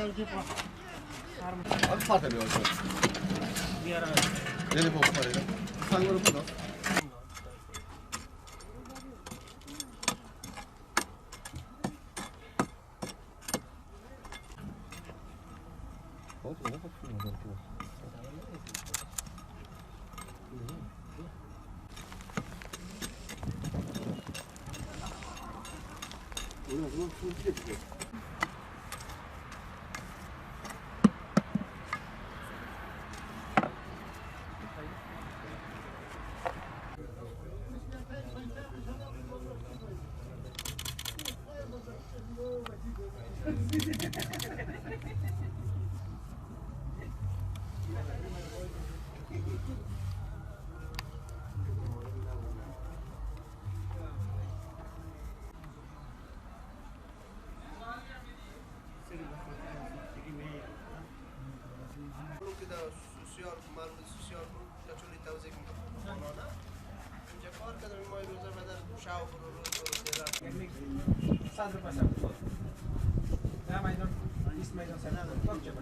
Hadi fark ediyor. Yeni bu parayla. Sen bunu burada. Oldu, oldu, oldu. 오늘 그거 좀 S-a depășat cu tot. Da, mai nu, nici mai nu se neadă, tot ce vă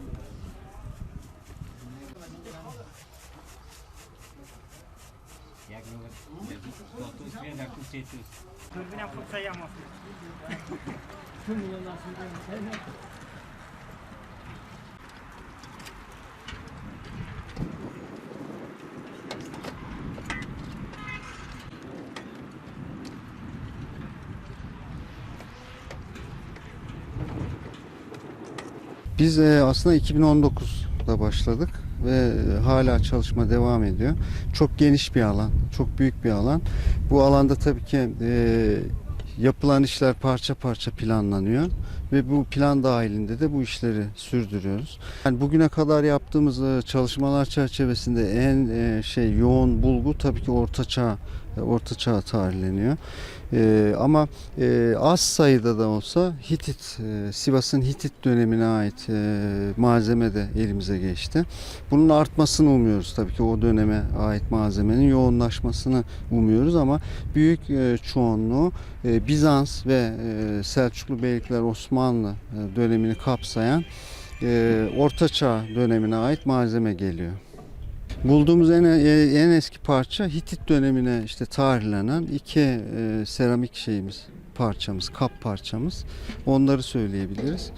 Ia că nu văd, totul vede acum ce tu. Nu vine acum să. Tu nu l-a lăsat în Biz e, aslında 2019'da başladık ve e, hala çalışma devam ediyor. Çok geniş bir alan, çok büyük bir alan. Bu alanda tabii ki e, yapılan işler parça parça planlanıyor ve bu plan dahilinde de bu işleri sürdürüyoruz. Yani bugüne kadar yaptığımız çalışmalar çerçevesinde en şey yoğun bulgu tabii ki Orta Çağ, e, Orta Çağ tarihleniyor. E, ama e, az sayıda da olsa Hitit, e, Sivas'ın Hitit dönemine ait e, malzeme de elimize geçti. Bunun artmasını umuyoruz tabii ki o döneme ait malzemenin yoğunlaşmasını umuyoruz ama büyük e, çoğunluğu e, Bizans ve e, Selçuklu Beylikler Osmanlı e, dönemini kapsayan e, Orta Çağ dönemine ait malzeme geliyor. Bulduğumuz en, en eski parça Hitit dönemine işte tarihlenen iki e, seramik şeyimiz parçamız, kap parçamız. Onları söyleyebiliriz.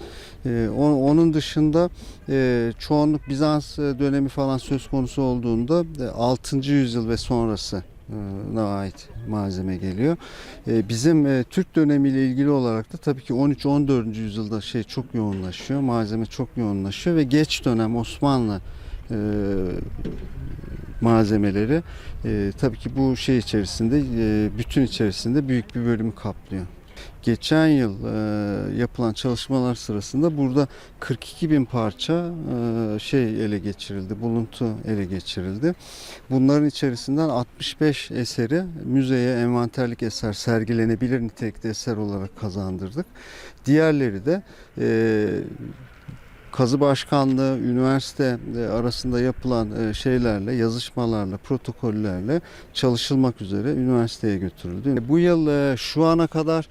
E, onun dışında e, çoğunluk Bizans e, dönemi falan söz konusu olduğunda e, 6. yüzyıl ve sonrası e, na ait malzeme geliyor. E, Bizim e, Türk dönemiyle ilgili olarak da tabii ki 13-14. yüzyılda şey çok yoğunlaşıyor. Malzeme çok yoğunlaşıyor ve geç dönem Osmanlı e, malzemeleri e, tabii ki bu şey içerisinde e, bütün içerisinde büyük bir bölümü kaplıyor. Geçen yıl e, yapılan çalışmalar sırasında burada 42 bin parça e, şey ele geçirildi, buluntu ele geçirildi. Bunların içerisinden 65 eseri müzeye envanterlik eser sergilenebilir nitelikte eser olarak kazandırdık. Diğerleri de e, Kazı Başkanlığı, üniversite e, arasında yapılan e, şeylerle, yazışmalarla, protokollerle çalışılmak üzere üniversiteye götürüldü. Bu yıl e, şu ana kadar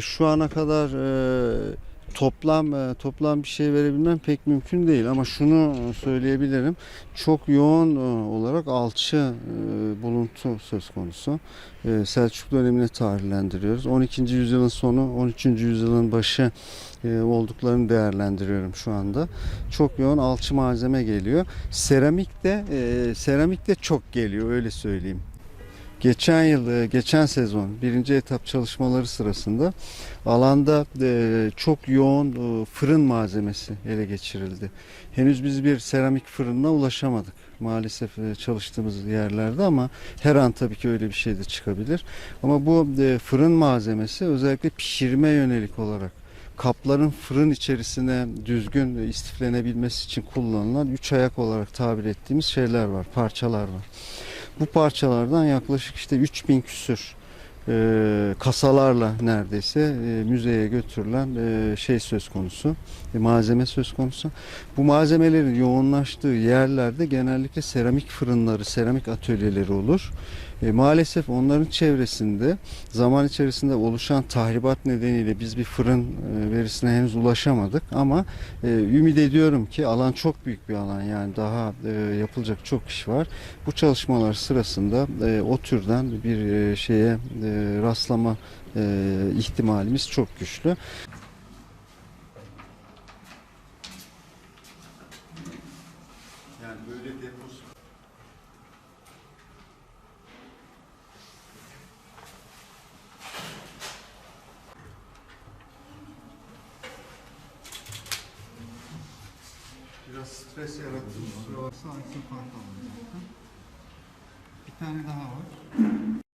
şu ana kadar toplam e, toplam bir şey verebilmem pek mümkün değil ama şunu söyleyebilirim. Çok yoğun e, olarak alçı e, buluntu söz konusu. E, Selçuklu dönemine tarihlendiriyoruz. 12. yüzyılın sonu, 13. yüzyılın başı e, olduklarını değerlendiriyorum şu anda. Çok yoğun alçı malzeme geliyor. Seramik de e, seramik de çok geliyor öyle söyleyeyim. Geçen yıl, e, geçen sezon birinci etap çalışmaları sırasında alanda e, çok yoğun e, fırın malzemesi ele geçirildi. Henüz biz bir seramik fırınına ulaşamadık maalesef çalıştığımız yerlerde ama her an tabii ki öyle bir şey de çıkabilir. Ama bu fırın malzemesi özellikle pişirme yönelik olarak kapların fırın içerisine düzgün istiflenebilmesi için kullanılan üç ayak olarak tabir ettiğimiz şeyler var, parçalar var. Bu parçalardan yaklaşık işte 3000 küsür e, kasalarla neredeyse e, müzeye götürülen e, şey söz konusu. Malzeme söz konusu. Bu malzemelerin yoğunlaştığı yerlerde genellikle seramik fırınları, seramik atölyeleri olur. E, maalesef onların çevresinde zaman içerisinde oluşan tahribat nedeniyle biz bir fırın e, verisine henüz ulaşamadık ama e, ümit ediyorum ki alan çok büyük bir alan yani daha e, yapılacak çok iş var. Bu çalışmalar sırasında e, o türden bir e, şeye e, rastlama e, ihtimalimiz çok güçlü. Biraz stres yarattı. Kusura bakma. Bir tane daha var.